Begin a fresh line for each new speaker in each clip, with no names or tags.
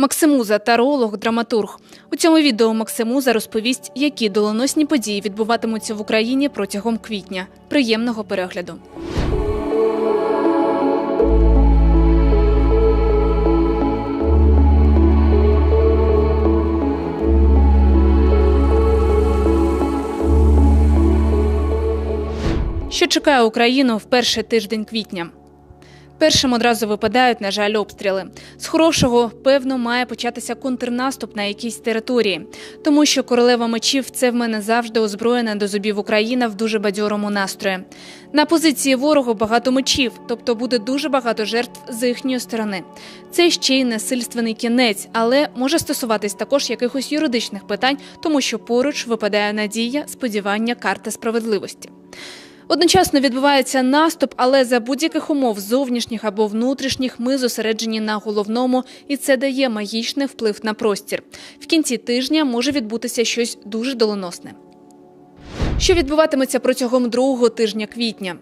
Максимуза таролог, драматург. У цьому відео Максимуза розповість, які доленосні події відбуватимуться в Україні протягом квітня. Приємного перегляду. Що чекає Україну в перший тиждень квітня? Першим одразу випадають, на жаль, обстріли. З хорошого, певно, має початися контрнаступ на якійсь території, тому що королева мечів це в мене завжди озброєна до зубів Україна в дуже бадьорому настрої. На позиції ворогу багато мечів, тобто буде дуже багато жертв з їхньої сторони. Це ще й насильственний кінець, але може стосуватись також якихось юридичних питань, тому що поруч випадає надія, сподівання, карта справедливості. Одночасно відбувається наступ, але за будь-яких умов зовнішніх або внутрішніх ми зосереджені на головному, і це дає магічний вплив на простір. В кінці тижня може відбутися щось дуже доленосне. Що відбуватиметься протягом другого тижня квітня?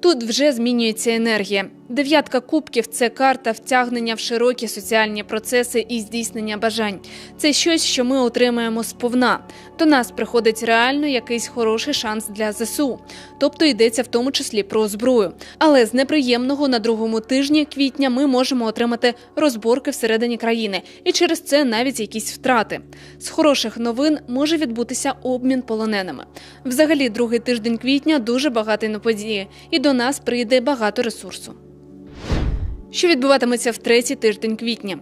Тут вже змінюється енергія. Дев'ятка кубків це карта втягнення в широкі соціальні процеси і здійснення бажань. Це щось, що ми отримаємо сповна. До нас приходить реально якийсь хороший шанс для ЗСУ. Тобто йдеться в тому числі про зброю. Але з неприємного на другому тижні квітня ми можемо отримати розборки всередині країни, і через це навіть якісь втрати. З хороших новин може відбутися обмін полоненими. Взагалі, другий тиждень квітня дуже багатий на події, і до нас прийде багато ресурсу. Що відбуватиметься в третій тиждень квітня?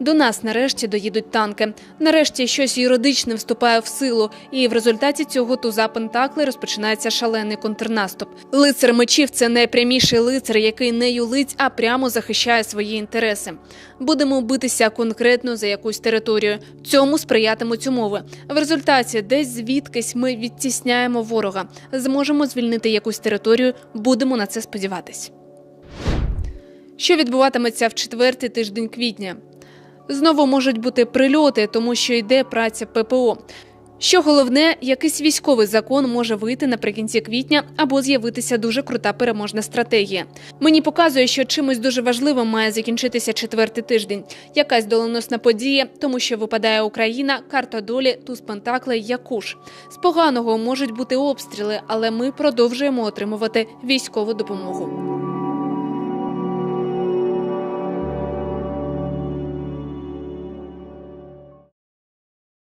До нас нарешті доїдуть танки. Нарешті щось юридичне вступає в силу, і в результаті цього туза Пентакли розпочинається шалений контрнаступ. Лицар мечів це найпряміший лицар, який не юлиць, а прямо захищає свої інтереси. Будемо битися конкретно за якусь територію. Цьому сприятимуть умови. В результаті десь звідкись ми відтісняємо ворога, зможемо звільнити якусь територію. Будемо на це сподіватись. Що відбуватиметься в четвертий тиждень квітня? Знову можуть бути прильоти, тому що йде праця ППО. Що головне, якийсь військовий закон може вийти наприкінці квітня або з'явитися дуже крута переможна стратегія. Мені показує, що чимось дуже важливим має закінчитися четвертий тиждень. Якась доленосна подія, тому що випадає Україна, карта долі, туз пентаклей, якуш. З поганого можуть бути обстріли, але ми продовжуємо отримувати військову допомогу.